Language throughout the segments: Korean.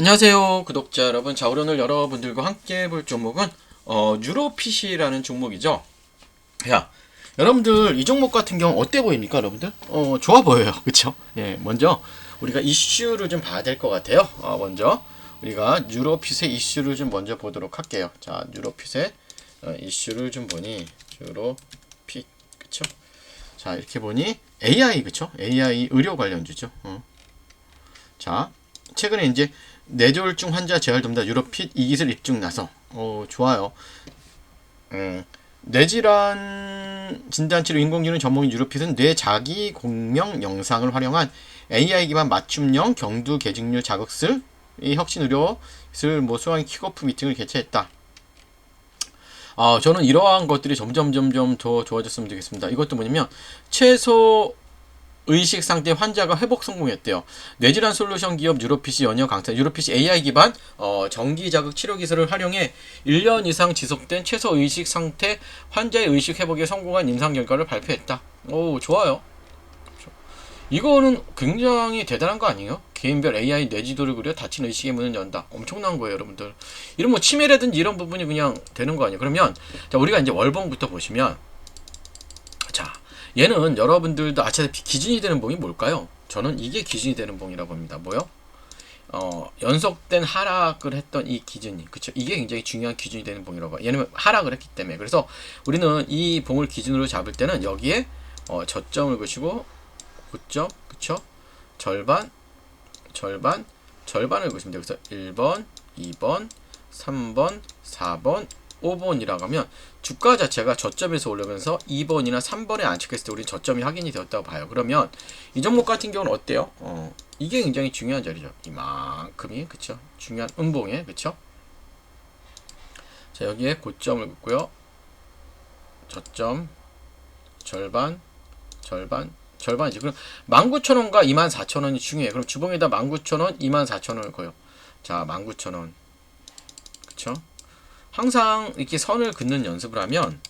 안녕하세요 구독자 여러분. 자 오늘 여러분들과 함께 볼 종목은 어, 유로핏이라는 종목이죠. 야 여러분들 이 종목 같은 경우 어때 보입니까 여러분들? 어 좋아 보여요. 그쵸? 예 먼저 우리가 이슈를 좀 봐야 될 것 같아요. 어, 먼저 우리가 유로핏의 이슈를 좀 먼저 보도록 할게요. 자 유로핏의 어, 이슈를 좀 보니 유로핏 그쵸? 자 이렇게 보니 AI 그쵸? AI 의료 관련주죠. 어. 자 최근에 이제 뇌졸중 환자 재활 돕다 유로핏 이기술 입증 나서 어 좋아요. 음, 뇌질환 진단치료 인공지능 전문인 유로핏은 뇌 자기 공명 영상을 활용한 AI 기반 맞춤형 경두 계직률 자극술 이 혁신 의료를 뭐 수강 킥오프 미팅을 개최했다. 아, 저는 이러한 것들이 점점 점점 더 좋아졌으면 되겠습니다. 이것도 뭐냐면 최소 의식 상태 환자가 회복 성공했대요. 뇌질환 솔루션 기업 유로피시 연여 강사 유로피시 AI 기반 어, 전기 자극 치료 기술을 활용해 1년 이상 지속된 최소 의식 상태 환자의 의식 회복에 성공한 임상 결과를 발표했다. 오 좋아요. 이거는 굉장히 대단한 거 아니에요? 개인별 AI 뇌지도를 그려 다친 의식의 문을 연다. 엄청난 거예요, 여러분들. 이런 뭐 치매라든지 이런 부분이 그냥 되는 거 아니에요? 그러면 자 우리가 이제 월봉부터 보시면 자 얘는 여러분들도 아시다시피 기준이 되는 봉이 뭘까요? 저는 이게 기준이 되는 봉이라고 봅니다. 뭐요? 어, 연속된 하락을 했던 이 기준이, 그쵸? 이게 굉장히 중요한 기준이 되는 봉이라고 봐요. 얘는 하락을 했기 때문에. 그래서 우리는 이 봉을 기준으로 잡을 때는 여기에 어, 저점을 그시고, 고점, 그쵸? 절반, 절반, 절반을 그시면 돼요. 그래서 1번, 2번, 3번, 4번, 5번이라고 하면 주가 자체가 저점에서 올라오면서 2번이나 3번에 안착했을 때 우리 저점이 확인이 되었다고 봐요. 그러면 이 종목 같은 경우는 어때요? 어, 이게 굉장히 중요한 자리죠. 이만큼이 그쵸? 중요한 음봉에 그쵸? 자 여기에 고점을 긋고요. 저점 절반 절반 절반이지. 그럼 19,000원과 24,000원이 중요해. 그럼 주봉에다 19,000원, 24,000원을 거요. 자, 19,000원. 그쵸? 항상 이렇게 선을 긋는 연습을 하면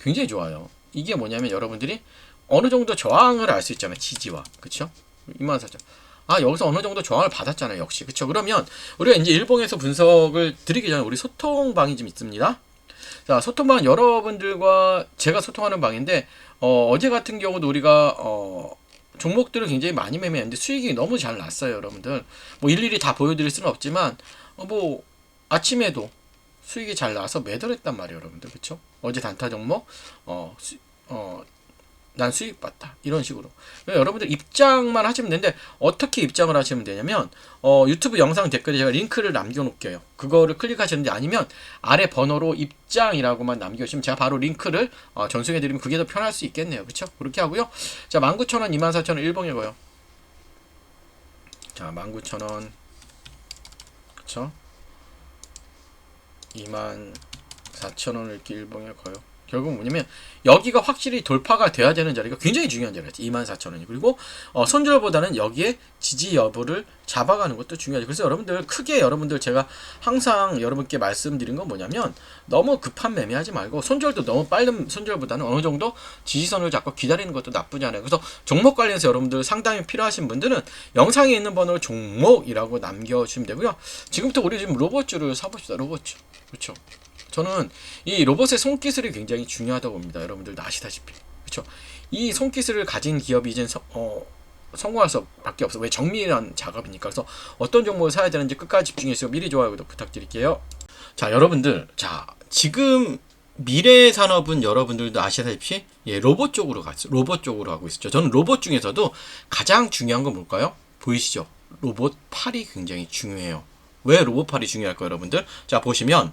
굉장히 좋아요. 이게 뭐냐면 여러분들이 어느 정도 저항을 알 수 있잖아요. 지지와. 그쵸? 24,000원. 아, 여기서 어느 정도 저항을 받았잖아요. 역시. 그쵸? 그러면 우리가 이제 일봉에서 분석을 드리기 전에 우리 소통방이 좀 있습니다. 자, 소통방 여러분들과 제가 소통하는 방인데 어, 어제 같은 경우도 우리가 어, 종목들을 굉장히 많이 매매했는데 수익이 너무 잘 났어요, 여러분들. 뭐 일일이 다 보여드릴 수는 없지만 어, 뭐 아침에도 수익이 잘 나서 매도를 했단 말이에요, 여러분들. 그쵸? 어제 단타 종목 어, 수, 어, 난 수익 봤다. 이런 식으로. 여러분들 입장만 하시면 되는데 어떻게 입장을 하시면 되냐면 어, 유튜브 영상 댓글에 제가 링크를 남겨놓을게요. 그거를 클릭하시는데 아니면 아래 번호로 입장이라고만 남겨주시면 제가 바로 링크를 어, 전송해드리면 그게 더 편할 수 있겠네요. 그쵸? 그렇게 하고요. 자, 19,000원, 24,000원 일봉이고요. 자, 19,000원. 그쵸? 24,000원을 이렇게 일봉에 거요. 결국 뭐냐면 여기가 확실히 돌파가 돼야 되는 자리가 굉장히 중요한 자리죠. 24,000원이. 그리고 어, 손절보다는 여기에 지지 여부를 잡아가는 것도 중요하죠. 그래서 여러분들 크게 여러분들 제가 항상 여러분께 말씀드린 건 뭐냐면 너무 급한 매매하지 말고 손절도 너무 빠른 손절보다는 어느 정도 지지선을 잡고 기다리는 것도 나쁘지 않아요. 그래서 종목 관련해서 여러분들 상당히 필요하신 분들은 영상에 있는 번호를 종목이라고 남겨주시면 되고요. 지금부터 우리 지금 로봇주를 사봅시다. 로봇주. 그렇죠. 저는 이 로봇의 손기술이 굉장히 중요하다고 봅니다. 여러분들도 아시다시피. 그렇죠? 이 손기술을 가진 기업이 이제 서, 어, 성공할 수밖에 없어. 왜 정밀한 작업이니까. 그래서 어떤 종목을 사야 되는지 끝까지 집중해서 미리 좋아요 구독 부탁드릴게요. 자, 여러분들. 자, 지금 미래 산업은 여러분들도 아시다시피 예, 로봇 쪽으로 갔어. 로봇 쪽으로 가고 있었죠. 저는 로봇 중에서도 가장 중요한 건 뭘까요? 보이시죠? 로봇 팔이 굉장히 중요해요. 왜 로봇 팔이 중요할까요, 여러분들? 자, 보시면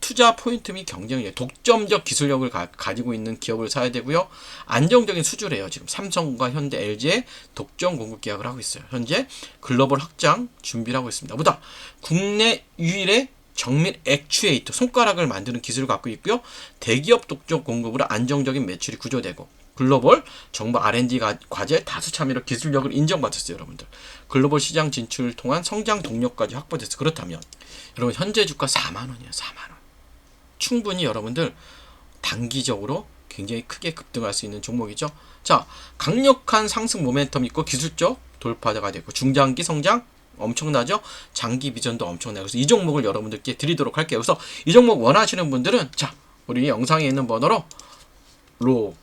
투자 포인트 및 경쟁력, 독점적 기술력을 가, 지고 있는 기업을 사야 되고요. 안정적인 수주래요. 지금 삼성과 현대, LG의 독점 공급 계약을 하고 있어요. 현재 글로벌 확장 준비를 하고 있습니다. 보다 국내 유일의 정밀 액추에이터 손가락을 만드는 기술을 갖고 있고요. 대기업 독점 공급으로 안정적인 매출이 구조되고 글로벌 정부 R&D 가- 과제 다수 참여로 기술력을 인정받았어요, 여러분들. 글로벌 시장 진출을 통한 성장 동력까지 확보됐어. 그렇다면 여러분 현재 주가 4만 원이에요, 4만 원. 충분히 여러분들 단기적으로 굉장히 크게 급등할 수 있는 종목이죠. 자, 강력한 상승 모멘텀 있고 기술적 돌파가 되고 중장기 성장 엄청나죠? 장기 비전도 엄청나요. 그래서 이 종목을 여러분들께 드리도록 할게요. 그래서 이 종목 원하시는 분들은 자, 우리 영상에 있는 번호로 로봇이라고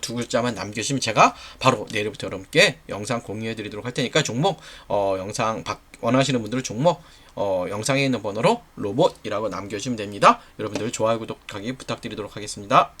두 글자만 남겨주시면 제가 바로 내일부터 여러분께 영상 공유해 드리도록 할 테니까 종목 어, 영상 박- 원하시는 분들은 종목 어, 영상에 있는 번호로 로봇이라고 남겨주시면 됩니다. 여러분들 좋아요 구독하기 부탁드리도록 하겠습니다.